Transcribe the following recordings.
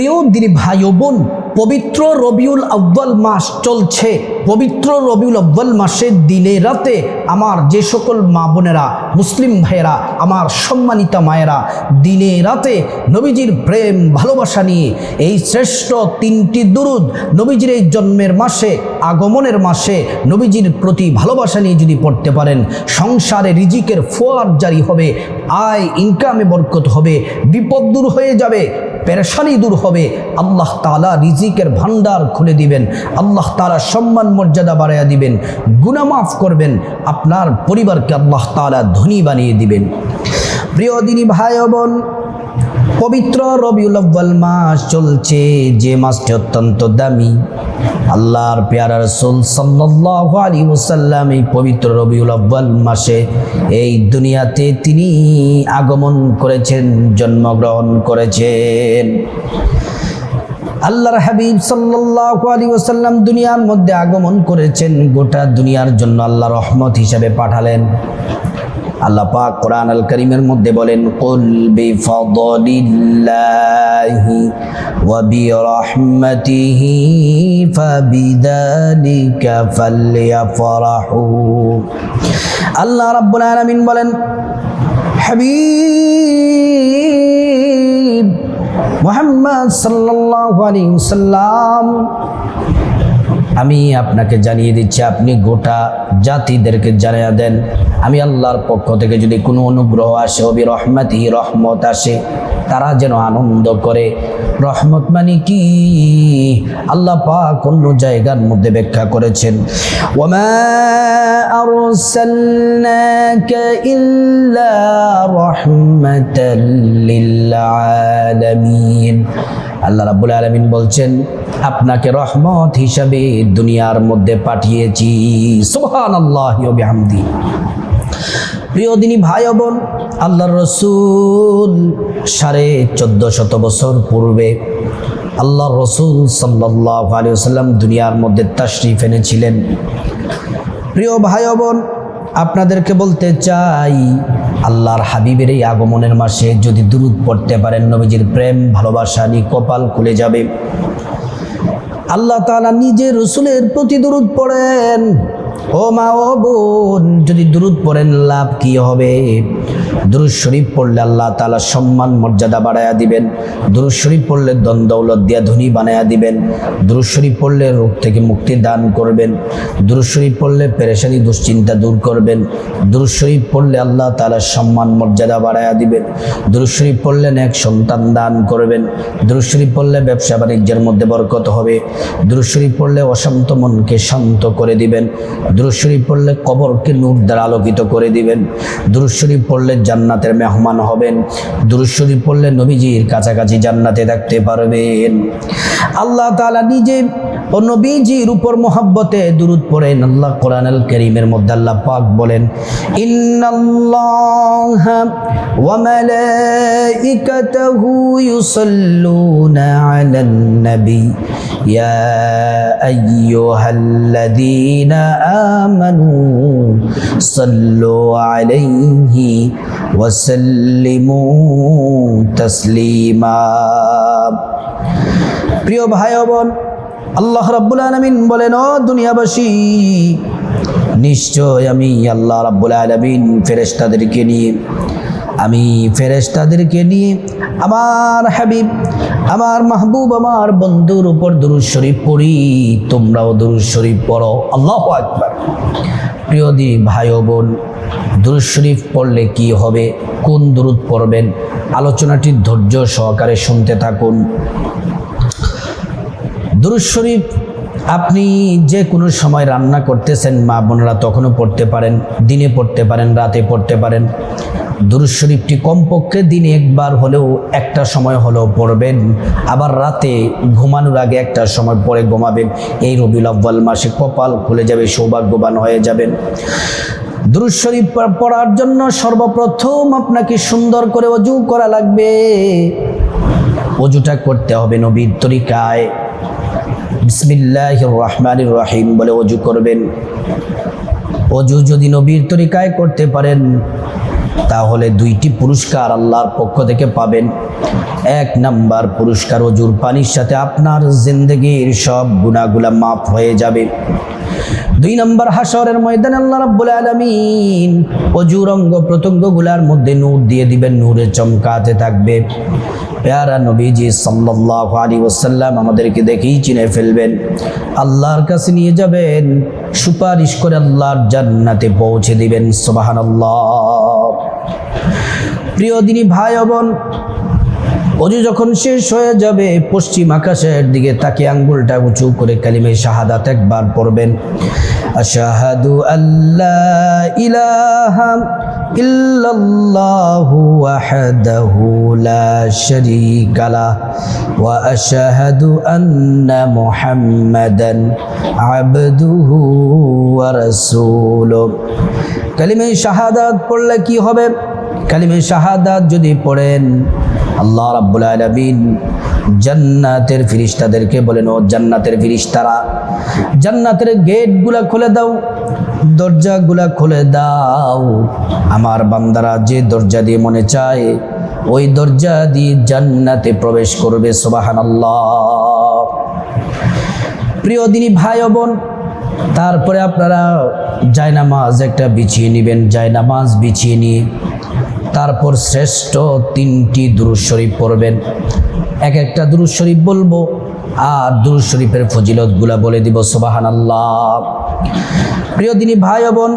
প্রিয় দিদি ভাই বোন। পবিত্র রবিউল আব্বাল মাস চলছে। পবিত্র রবিউল আব্বাল মাসের দিনে রাতে আমার যে সকল মা বোনেরা, মুসলিম ভাইয়েরা, আমার সম্মানিতা মায়েরা, দিনে রাতে নবীজির প্রেম, ভালোবাসা নিয়ে এই শ্রেষ্ঠ তিনটি দুরুদ নবীজির এই জন্মের মাসে, আগমনের মাসে নবীজির প্রতি ভালোবাসা নিয়ে যদি পড়তে পারেন, সংসারে রিজিকের ফোয়ার জারি হবে, আয় ইনকামে বরকত হবে, বিপদ দূর হয়ে যাবে পেরেশানি দূর হবে। আল্লাহ তালা রিজিকের ভান্ডার খুলে দিবেন। আল্লাহ তালা সম্মান মর্যাদা বাড়াইয়া দিবেন। গুণামাফ করবেন। আপনার পরিবারকে আল্লাহ তালা ধনী বানিয়ে দিবেন। প্রিয় দিনী ভাই বোন পবিত্র রবিউল আব্বাল মাস চলছে। যে মাসটি অত্যন্ত দামি। আল্লাহর পেয়ারা রসুল সাল্লাল্লাহু আলাইহি ওয়াসাল্লাম এই পবিত্র রবিউল আব্বাল মাসে এই দুনিয়াতে তিনি আগমন করেছেন, জন্মগ্রহণ করেছেন। আল্লাহর হাবিব সাল্লাল্লাহু আলাইহি ওয়াসাল্লাম দুনিয়ার মধ্যে আগমন করেছেন। গোটা দুনিয়ার জন্য আল্লাহ রহমত হিসাবে পাঠালেন। আল্লাহ পাক কোরআন আল করিমের মধ্যে বলেন, কুল বিফাদলিল্লাহি ওয়া বিরহমাতিহি ফাবিযালিকা ফালইফরাহু আল্লাহ রাব্বুল আলামিন বলেন, হাবিব মুহাম্মদ সাল্লাল্লাহু আলাইহি সাল্লাম আমি আপনাকে জানিয়ে দিচ্ছি, আপনি গোটা জাতিদেরকে জানিয়ে দেন। আমি আল্লাহর পক্ষ থেকে যদি কোনো অনুগ্রহ আসে, অবি রহমতি, রহমত আসে, তারা যেন আনন্দ করে। রহমত মানে কি? আল্লাহ পাক অন্য জায়গার মধ্যে ব্যাখ্যা করেছেন ইল্লা আল্লাহ রাব্বুল আলামিন বলছেন, আপনাকে রহমত হিসাবে দুনিয়ার মধ্যে পাঠিয়েছি। ওয়া বিহামদি। প্রিয় দিনী ভাই বোন, আল্লাহর রসুল সাড়ে চোদ্দ শত বছর পূর্বে আল্লাহ রসুল সাল্লাহ আলিয়া সাল্লাম দুনিয়ার মধ্যে তাশরিফ এনেছিলেন। প্রিয় ভাই বোন, আপনাদেরকে বলতে চাই আল্লাহর হাবিবের এই আগমনের মাসে যদি দূরত পড়তে পারেন, নবীজির প্রেম, ভালোবাসা নি কপাল খুলে যাবে। আল্লাহ তালা নিজের রসুলের প্রতি দূরত পড়েন। ও মা, ও বোন, যদি দূরত পড়েন লাভ কি হবে? দুরুদ শরীফ পড়লে আল্লাহ তাআলা সম্মান, মর্যাদা বাড়ায়া দিবেন। দুরুদ শরীফ পড়লে দ্বন্দ্বৌলত দিয়া ধনী বানায়া দিবেন। দুরুদ শরীফ পড়লে রোগ থেকে মুক্তি দান করবেন। দুরুদ শরীফ পড়লে পেরেশানি, দুশ্চিন্তা দূর করবেন। দুরুদ শরীফ পড়লে আল্লাহ তাআলা সম্মান, মর্যাদা বাড়ায়া দিবেন। দুরুদ শরীফ পড়লে এক সন্তান দান করবেন। দুরুদ শরীফ পড়লে ব্যবসা বাণিজ্যের মধ্যে বরকত হবে। দুরুদ শরীফ পড়লে অশান্ত মনকে শান্ত করে দিবেন। দুরুদ শরীফ পড়লে কবরকে নূর দ্বারা আলোকিত করে দিবেন। দুরুশরীফ পড়লে জান্নাতের মেহমান হবেন। দুরুশরীফ পড়লে নবীজির কাছাকাছি জান্নাতে থাকতে পারবেন। আল্লাহ তালা নিজে ও নবীজির উপর মোহাব্বতে দুরুদ পড়েন আল্লাহ কোরআন আল করিমের মধ্যে আল্লাহ পাক বলেন, ইন্নাল্লাহ ওয়া মালাইকাতাহু ইউসাল্লুনা আলান নবী। ইয়া আইয়ুহাল্লাযীনা আমানু সাল্লু আলাইহি ওয়া সাল্লিমু তাসলিমা। প্রিয় ভাই বোন আল্লাহ রাব্বুল আলামিন বলেন, ও দুনিয়াবাসী, নিশ্চয় আমি আল্লাহ রাব্বুল আলামিন ফেরেশতাদেরকে নিয়ে, আমি ফেরেশতাদেরকে নিয়ে আমার হাবিব, আমার মাহবুব, আমার বন্ধুর উপর দুরুদ শরীফ পড়ি। তোমরাও দুরুদ শরীফ পড়ো। আল্লাহু আকবার। প্রিয় দি ভাই বোন দুরুদ শরীফ পড়লে কি হবে? কোন দুরুদ পড়বেন? আলোচনাটি ধৈর্য সহকারে শুনতে থাকুন। দুরুদ শরীফ, আপনি যে কোনো সময় রান্না করতেছেন, মা বোনেরা তখনও পড়তে পারেন, দিনে পড়তে পারেন, রাতে পড়তে পারেন। দুরুদ শরীফটি কমপক্ষে দিনে একবার হলেও একটা সময় হলেও পড়বেন। আবার রাতে ঘুমানোর আগে একটা সময় পরে ঘুমাবেন। এই রবিউল আব্বাল মাসে কপাল খুলে যাবে, সৌভাগ্যবান হয়ে যাবেন। দুরুদ শরীফ পড়ার জন্য সর্বপ্রথম আপনাকে সুন্দর করে অজু করা লাগবে। অজুটা করতে হবে নবীর তরিকায়। বিসমিল্লাহ রহমানির রহিম বলে অজু করবেন। অজু যদি নবীর তরিকায় করতে পারেন, তাহলে দুইটি পুরস্কার আল্লাহর পক্ষ থেকে পাবেন। এক নাম্বার পুরস্কার অজুর পানির সাথে আপনার জিন্দগির সব গুণাগুলা মাফ হয়ে যাবে। দুই নম্বর হাসরের ময়দানে আল্লাহ রাব্বুল আলামিন অজুর অঙ্গ প্রত্যঙ্গগুলার মধ্যে নূর দিয়ে দিবেন, নূরে চমকাতে থাকবে। পেয়ারা নবীজি সাল্লাল্লাহু আলাইহি ওয়াসাল্লাম আমাদেরকে দেখেই চিনে ফেলবেন। আল্লাহর কাছে নিয়ে যাবেন, সুপারিশ করে আল্লাহর জান্নাতে পৌঁছে দিবেন, সুবহানাল্লাহ। প্রিয় দিনী ভাই বোন, অজু যখন শেষ হয়ে যাবে, পশ্চিম আকাশের দিকে তাকে আঙ্গুলটা উঁচু করে কালিমে শাহাদাত একবার পড়বেন। আশাহাদু আল্লাহ ইলাহা ওয়াহদাহু লা শারীকা লাহ ওয়া আশহাদু আন্না মুহাম্মাদান আবদুহু ওয়া রাসূলুহু। কালিমে শাহাদাত পড়লে কি হবে? কালিমে শাহাদাত যদি পড়েন, আল্লাহ রাব্বুল আলামিন জান্নাতের ফিরিস্তাদেরকে বলেন ও জান্নাতের ফিরিস্তারা, জান্নাতের গেটগুলা খুলে দাও, দরজাগুলা খুলে দাও। আমার বান্দারা যে দরজা দিয়ে মনে চায়, ওই দরজা দিয়ে জান্নাতে প্রবেশ করবে, সুবহানাল্লাহ। প্রিয় দিনী ভাই বোন, তারপরে আপনারা জায়নামাজ একটা বিছিয়ে নেবেন, জায়নামাজ বিছিয়ে নিয়ে তারপর শ্রেষ্ঠ তিনটি দুরুদ শরীফ পড়বেন। এক একটা দুরুদ শরীফ বলবো আর দুরুদ শরীফের ফজিলতগুলা বলে দিব সোবাহান আল্লাহ প্রিয় দিনী ভাই ও বোন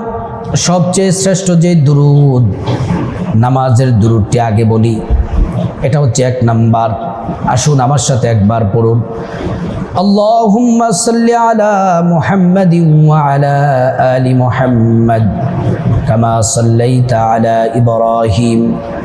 সবচেয়ে শ্রেষ্ঠ যে দুরুদ নামাজের দুরুদটি আগে বলি এটা হচ্ছে এক নাম্বার আসুন আমার সাথে একবার পড়ুন اللهم صل على محمد وعلى آل محمد كما صليت على إبراهيم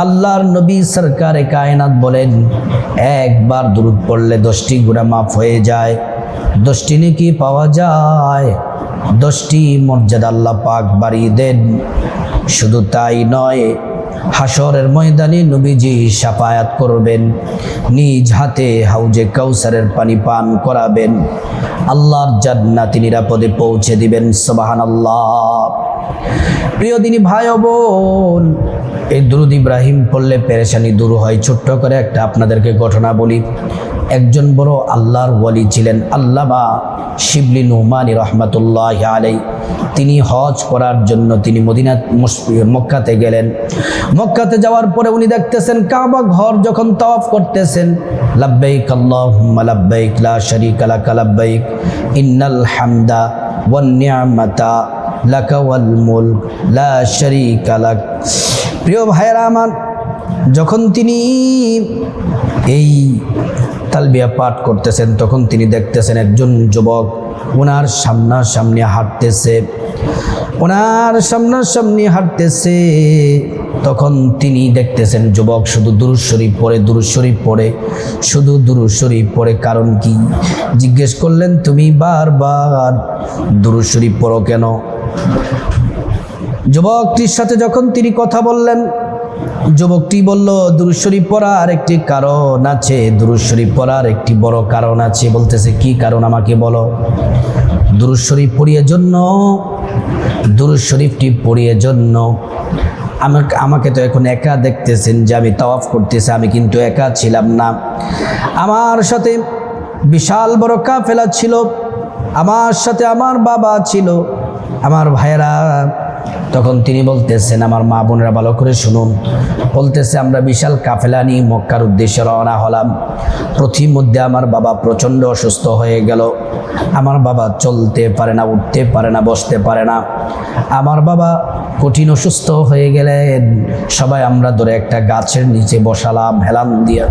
আল্লাহর নবী সরকারে কায়নাত বলেন, একবার দ্রুদ পড়লে দশটি গুণা মাফ হয়ে যায়, দশটি নাকি পাওয়া যায়, দশটি মর্যাদা আল্লাহ পাক বাড়িয়ে দেন। শুধু তাই নয় হাসরের ময়দানে নবীজি সাফায়াত করবেন, নিজ হাতে হাউজে কাউসারের পানি পান করাবেন। আল্লাহর জান্নাতি নিরাপদে পৌঁছে দিবেন সবাহান আল্লাহ প্রিয় দিনী ভাই বোন এই দুরুদ ইব্রাহিম পড়লে পেরেশানি দূর হয়। ছোট্ট করে একটা আপনাদেরকে ঘটনা বলি। একজন বড় আল্লাহর ওয়ালি ছিলেন আল্লামা শিবলি নুমানি রহমতুল্লাহ আলাই তিনি হজ করার জন্য তিনি মদিনা মক্কাতে গেলেন। মক্কাতে যাওয়ার পরে উনি দেখতেছেন কাবা ঘর যখন তওয়াফ করতেছেন, লাব্বাইক আল্লাহুম্মা, লাব্বাইক লা শারীকা লাকা, লাব্বাইক ইন্নাল হামদা ওয়ান নি'মাতা লাকা ওয়াল মুলক, লা প্রিয় ভাইয়েরা আমার, যখন তিনি এই তালবিয়া পাঠ করতেছেন, তখন তিনি দেখতেছেন একজন যুবক, ওনার সামনাসামনি হাঁটতেছে। ওনার সামনাসামনি হাঁটতেছে, তখন তিনি দেখতেছেন যুবক শুধু দুরুদ শরীফ পড়ে, দুরুদ শরীফ পড়ে, শুধু দুরুদ শরীফ পড়ে, কারণ কি? জিজ্ঞেস করলেন, তুমি বারবার দুরুদ শরীফ পড়ো কেন? যুবকটির সাথে যখন তিনি কথা বললেন, যুবকটি বলল, দুরুদ শরীফ পড়ার একটি কারণ আছে, দুরুদ শরীফ পড়ার একটি বড় কারণ আছে। বলতেছে, কি কারণ আমাকে বলো? দুরুদ শরীফ পড়িয়ে জন্য, দুরুদ শরীফটি পড়িয়ে জন্য। আমাকে আমাকে তো এখন একা দেখতেছেন যে আমি তাওয়াফ করতেছি, আমি কিন্তু একা ছিলাম না। আমার সাথে বিশাল বড় কাফেলা ছিল, আমার সাথে আমার বাবা ছিল, আমার ভাইয়েরা তখন তিনি বলতেছেন, আমার মা বোনেরা ভালো করে শুনুন। বলতেছে, আমরা বিশাল কাফেলা নিয়ে মক্কার উদ্দেশ্যে রওনা হলাম। প্রতি মধ্যে আমার বাবা প্রচণ্ড অসুস্থ হয়ে গেল। আমার বাবা চলতে পারে না, উঠতে পারে না, বসতে পারে না। আমার বাবা কঠিন অসুস্থ হয়ে গেলেন। সবাই আমরা ধরে একটা গাছের নিচে বসালাম, হেলান দিয়া।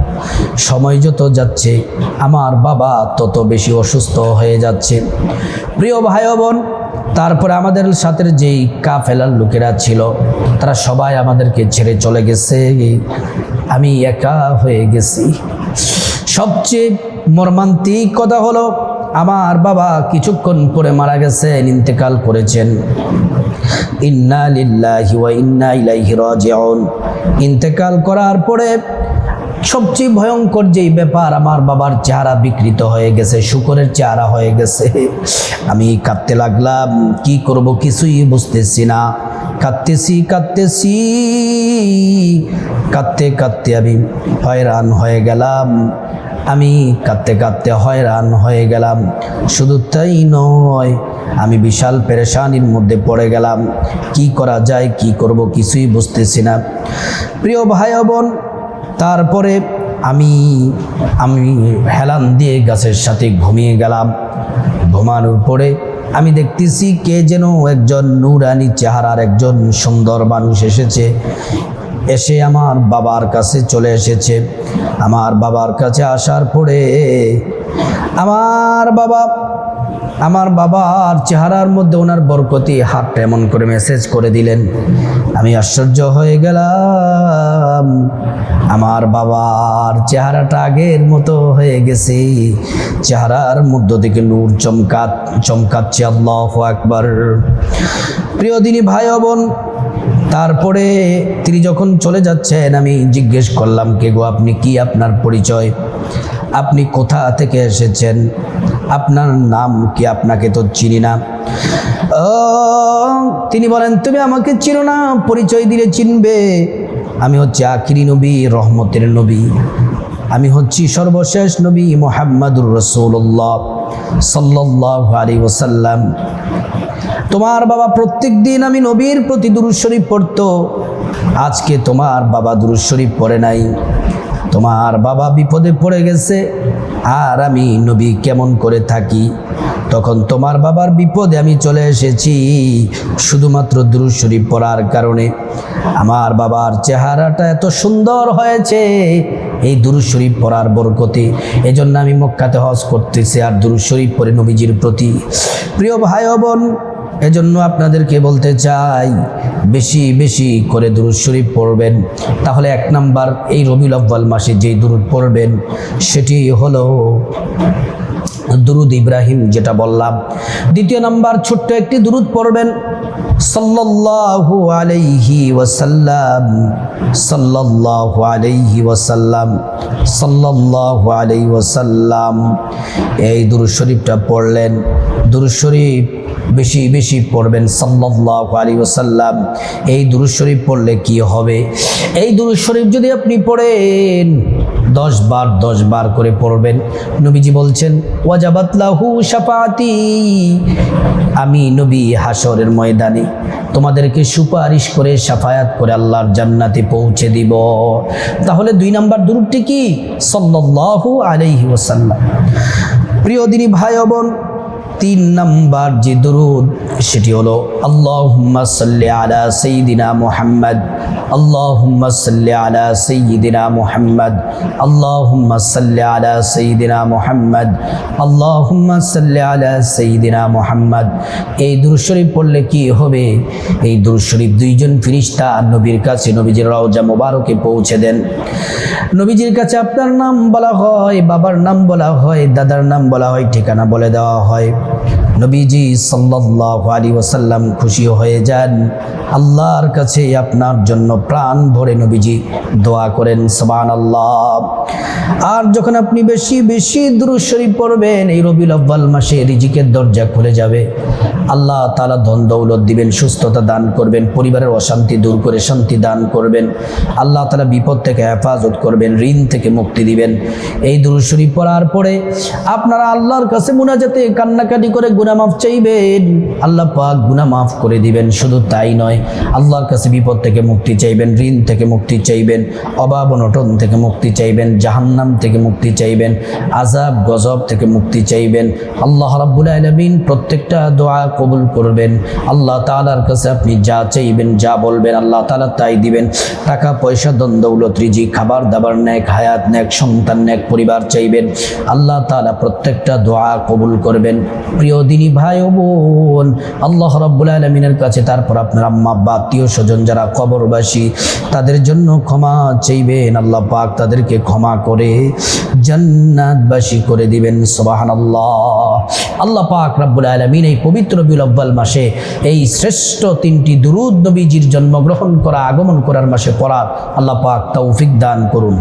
সময় যত যাচ্ছে, আমার বাবা তত বেশি অসুস্থ হয়ে যাচ্ছে। প্রিয় ভাই বোন, তারপরে আমাদের সাথে যেই কাফেলার লোকেরা ছিল, তারা সবাই আমাদেরকে ছেড়ে চলে গেছে। আমি একা হয়ে গেছি। সবচেয়ে মর্মান্তিক কথা হলো আমার বাবা কিছুক্ষণ পরে মারা গেছেন ইন্তেকাল করেছেন। ইন্না লিল্লাহি ওয়া ইন্না ইলাইহি রাজিউন। ইন্তেকাল করার পরে সবচেয়ে ভয়ঙ্কর যেই ব্যাপার, আমার বাবার চেহারা বিকৃত হয়ে গেছে, শুকরের চেহারা হয়ে গেছে। আমি কাঁদতে লাগলাম, কি করব কিছুই বুঝতেছি না। কাঁদতেছি কাঁদতেছি। কাঁদতে কাঁদতে আমি হয়রান হয়ে গেলাম। আমি কাঁদতে কাঁদতে হয়রান হয়ে গেলাম। শুধু তাই নয়, আমি বিশাল পেরেশানির মধ্যে পড়ে গেলাম। কি করা যায়, কি করব কিছুই বুঝতেছি না। প্রিয় ভাই বোন, তারপরে আমি আমি হেলান দিয়ে গাছের সাথে ঘুমিয়ে গেলাম। ঘুমানোর পরে আমি দেখতেছি কে যেন একজন নুরানি চেহারার একজন সুন্দর মানুষ এসেছে। এসে আমার বাবার কাছে চলে এসেছে। আমার বাবার কাছে আসার পরে আমার বাবা, আমার বাবার চেহারার মধ্যে ওনার বরকতি হাতটা এমন করে মেসেজ করে দিলেন। আমি আশ্চর্য হয়ে গেলাম। আমার বাবার চেহারাটা আগের মতো হয়ে গেছে। চেহারার মধ্য থেকে নূর চমকাত, চমকাচ্ছে আল্লাহ একবার প্রিয় দিনী ভাই বোন, তারপরে তিনি যখন চলে যাচ্ছেন, আমি জিজ্ঞেস করলাম, কে গো, আপনি কি আপনার পরিচয়? আপনি কোথা থেকে এসেছেন? আপনার নাম কি আপনাকে তো চিনি না? তিনি বলেন, তুমি আমাকে চিনো না, পরিচয় দিলে চিনবে। আমি হচ্ছে আখিরি নবী, রহমতের নবী। আমি হচ্ছি সর্বশেষ নবী মোহাম্মদুর রসুল্লাহ সাল্লাহ আলী ওসাল্লাম তোমার বাবা প্রত্যেক দিন আমি নবীর প্রতি দুরুদ শরীফ পড়তো। আজকে তোমার বাবা দুরুদ শরীফ পড়ে নাই। তোমার বাবা বিপদে পড়ে গেছে। আর আমি নবী কেমন করে থাকি? তখন তোমার বাবার বিপদে আমি চলে এসেছি। শুধুমাত্র শরীফ পড়ার কারণে। আমার বাবার চেহারাটা এত সুন্দর হয়েছে এই শরীফ পড়ার বরকতে। এজন্য আমি মক্কাতে হজ করতেছি আর শরীফ পড়ে নবীজির প্রতি। প্রিয় ভাই বোন, এজন্য আপনাদেরকে বলতে চাই, বেশি বেশি করে দুরুদ শরীফ পড়বেন। তাহলে এক নাম্বার এই রবিউল আব্বাল মাসে যেই দুরুদ পড়বেন, সেটি হলো দুরুদ ইব্রাহিম যেটা বললাম। দ্বিতীয় নাম্বার, ছোট্ট একটি দুরুদ পড়বেন। সাল্লাল্লাহু আলাইহি ওয়াসাল্লাম, সাল্লাল্লাহু আলাইহি ওয়াসাল্লাম, সাল্লাল্লাহু আলাইহি ওয়াসাল্লাম, এই দুরুদ শরীফটা পড়লেন। দুরুদ শরীফ বেশি বেশি পড়বেন, সাল্লাল্লাহু আলাইহি ওয়াসাল্লাম। এই দুরুদ শরীফ পড়লে কি হবে? এই দুরুদ শরীফ যদি আপনি পড়েন দশ বার দশ বার করে পড়বেন। নবীজি বলছেন, ওয়াজাবাতলাহু শাফাতি আমি নবী হাসরের ময়দানে তোমাদেরকে সুপারিশ করে, সাফায়াত করে আল্লাহর জান্নাতে পৌঁছে দিব। তাহলে দুই নাম্বার দুরুদটি কি? সাল্লাল্লাহু আলাইহি ওয়াসাল্লাম। প্রিয় দিনী ভাই বোন, তিন নাম্বার যে দরুদ সেটি হলো, আল্লাহুম্মা সাল্লি আলা সাইয়্যিদিনা মুহাম্মদ, আল্লাহুম্মা সাল্লি আলা সাইয়্যিদিনা মুহাম্মদ, আল্লাহুম্মা সাল্লি আলা সাইয়্যিদিনা মুহাম্মদ, আল্লাহুম্মা সাল্লি আলা সাইয়্যিদিনা মুহাম্মদ। এই দুরূদ শরীফ পড়লে কি হবে? এই দুরূদ শরীফ দুইজন ফেরেশতা নবীর কাছে নবীজির রওজা মোবারকে পৌঁছে দেন। নবীজির কাছে আপনার নাম বলা হয়, বাবার নাম বলা হয়, দাদার নাম বলা হয়, ঠিকানা বলে দেওয়া হয়। নবীজি সাল্লাল্লাহু আলাইহি ওসাল্লাম খুশি হয়ে যান। আল্লাহর কাছে আপনার জন্য প্রাণ ভরে নবীজি দোয়া করেন সবান আল্লাহ আর যখন আপনি বেশি বেশি শরীফ পড়বেন, এই রবিউল আউয়াল মাসে রিজিকের দরজা খুলে যাবে। আল্লাহ তাআলা ধন দৌলত দিবেন, সুস্থতা দান করবেন, পরিবারের অশান্তি দূর করে শান্তি দান করবেন। আল্লাহ তাআলা বিপদ থেকে হেফাজত করবেন, ঋণ থেকে মুক্তি দিবেন। এই শরীফ পড়ার পরে আপনারা আল্লাহর কাছে মুনাজাতে কান্নাকাটি করে গুনাহ মাফ চাইবেন। আল্লাহ পাক গুনাহ মাফ করে দিবেন, শুধু তাই নয়, আল্লাহর কাছে বিপদ থেকে মুক্তি চাইবেন, ঋণ থেকে মুক্তি চাইবেন, অভাব অনটন থেকে মুক্তি চাইবেন, জাহান্নাম থেকে মুক্তি চাইবেন আজাব গজব থেকে মুক্তি চাইবেন। আল্লাহ রাব্বুল আলামিন প্রত্যেকটা দোয়া কবুল করবেন। আল্লাহ তাআলার কাছে আপনি যা চাইবেন, যা বলবেন, আল্লাহ তাআলা তাই দিবেন। টাকা, পয়সা দন দৌলত রিজি খাবার, দাবার, ন্যাক, হায়াত, ন্যাক, সন্তান, ন্যাক, পরিবার চাইবেন। আল্লাহ তাআলা প্রত্যেকটা দোয়া কবুল করবেন। প্রিয় দিনী ভাই ও বোন, আল্লাহ রব্বুল আলমিনের কাছে, তারপর আপনার আম্মা বা আত্মীয় স্বজন যারা কবরবাসী, তাদের জন্য ক্ষমা চাইবেন, আল্লাহ পাক তাদেরকে ক্ষমা করে জান্নাতবাসী করে দিবেন সোবাহান আল্লাহ আল্লাহ পাক রব্বুল আলমিন এই পবিত্র বিলব্বাল মাসে এই শ্রেষ্ঠ তিনটি দুরুদ নবীজির জন্মগ্রহণ করা, আগমন করার মাসে পড়ার আল্লাহ পাক তৌফিক দান করুন।